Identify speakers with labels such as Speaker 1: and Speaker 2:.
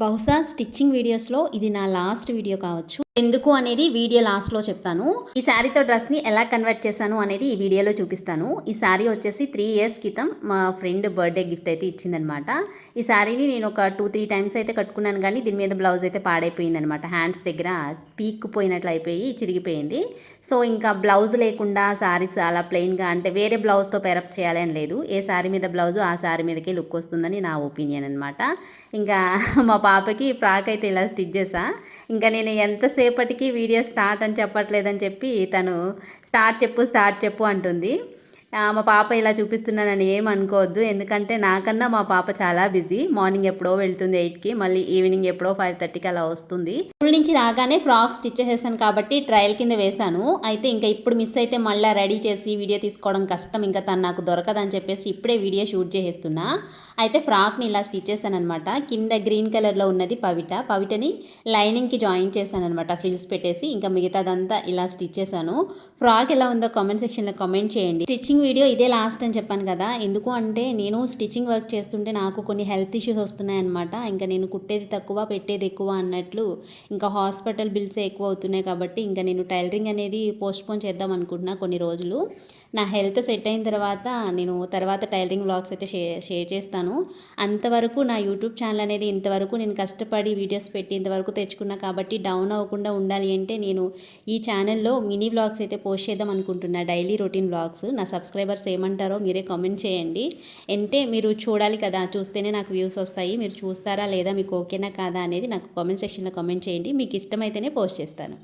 Speaker 1: బహుశా స్టిచ్చింగ్ వీడియోస్లో ఇది నా లాస్ట్ వీడియో కావచ్చు. ఎందుకు అనేది వీడియో లాస్ట్లో చెప్తాను. ఈ శారీతో డ్రెస్ని ఎలా కన్వర్ట్ చేశాను అనేది ఈ వీడియోలో చూపిస్తాను. ఈ శారీ వచ్చేసి త్రీ ఇయర్స్ క్రితం మా ఫ్రెండ్ బర్త్డే గిఫ్ట్ అయితే ఇచ్చిందనమాట. ఈ శారీని నేను ఒక టూ త్రీ టైమ్స్ అయితే కట్టుకున్నాను కానీ దీని మీద బ్లౌజ్ అయితే పాడైపోయిందనమాట. హ్యాండ్స్ దగ్గర పీక్కుపోయినట్లు అయిపోయి చిరిగిపోయింది. సో ఇంకా బ్లౌజ్ లేకుండా శారీస్ అలా ప్లెయిన్గా అంటే వేరే బ్లౌజ్తో పెరప్ చేయాలని లేదు. ఏ శారీ మీద బ్లౌజ్ ఆ శారీ మీదకే లుక్ వస్తుందని నా ఒపీనియన్ అనమాట. ఇంకా మా పాపకి ఫ్రాక్ అయితే ఇలా స్టిచ్ చేసా ఇంకా నేను ఎంతసేపటికి వీడియో స్టార్ట్ అని చెప్పట్లేదని చెప్పి తను స్టార్ట్ చెప్పు స్టార్ట్ చెప్పు అంటుంది. మా పాప ఇలా చూపిస్తున్నానని ఏం అనుకోవద్దు. ఎందుకంటే నాకన్నా మా పాప చాలా బిజీ. మార్నింగ్ ఎప్పుడో వెళ్తుంది ఎయిట్కి మళ్ళీ ఈవినింగ్ ఎప్పుడో ఫైవ్ థర్టీకి అలా వస్తుంది. స్కూల్ నుంచి రాగానే ఫ్రాక్ స్టిచ్ చేసేసాను కాబట్టి ట్రయల్ కింద వేశాను. అయితే ఇంకా ఇప్పుడు మిస్ అయితే మళ్ళీ రెడీ చేసి వీడియో తీసుకోవడం కష్టం. ఇంకా తను నాకు దొరకదని చెప్పేసి ఇప్పుడే వీడియో షూట్ చేసేస్తున్నా. అయితే ఫ్రాక్ని ఇలా స్టిచ్ చేశానమాట కింద గ్రీన్ కలర్లో ఉన్నది పవిట. పవిటని లైనింగ్కి జాయిన్ చేశానమాట ఫ్రిల్స్ పెట్టేసి ఇంకా మిగతాదంతా ఇలా స్టిచ్ చేశాను. ఫ్రాక్ ఎలా ఉందో కామెంట్ సెక్షన్లో కామెంట్ చేయండి. స్టిచ్చింగ్ వీడియో ఇదే లాస్ట్ అని చెప్పాను కదా. ఎందుకు అంటే నేను స్టిచ్చింగ్ వర్క్ చేస్తుంటే నాకు కొన్ని హెల్త్ ఇష్యూస్ వస్తున్నాయన్నమాట ఇంకా నేను కుట్టేది తక్కువ పెట్టేది ఎక్కువ అన్నట్లు ఇంకా హాస్పిటల్ బిల్స్ ఎక్కువ అవుతున్నాయి కాబట్టి ఇంకా నేను టైలరింగ్ అనేది పోస్ట్పోన్ చేద్దాం అనుకుంటున్నా కొన్ని రోజులు. నా హెల్త్ సెట్ అయిన తర్వాత నేను తర్వాత టైలరింగ్ వ్లాగ్స్ అయితే షేర్ షేర్ చేస్తాను. అంతవరకు నా యూట్యూబ్ ఛానల్ అనేది ఇంతవరకు నేను కష్టపడి వీడియోస్ పెట్టి ఇంతవరకు తెచ్చుకున్నా కాబట్టి డౌన్ అవ్వకుండా ఉండాలి అంటే నేను ఈ ఛానల్లో మినీ వ్లాగ్స్ అయితే పోస్ట్ చేద్దాం అనుకుంటున్నా. డైలీ రొటీన్ బ్లాగ్స్ నా సబ్స్క్రైబర్స్ ఏమంటారో మీరే కామెంట్ చేయండి. అంటే మీరు చూడాలి కదా చూస్తేనే నాకు వ్యూస్ వస్తాయి. మీరు చూస్తారా లేదా మీకు ఓకేనా కాదా అనేది నాకు కామెంట్ సెక్షన్లో కామెంట్ చేయండి. మీకు ఇష్టమైతేనే పోస్ట్ చేస్తాను.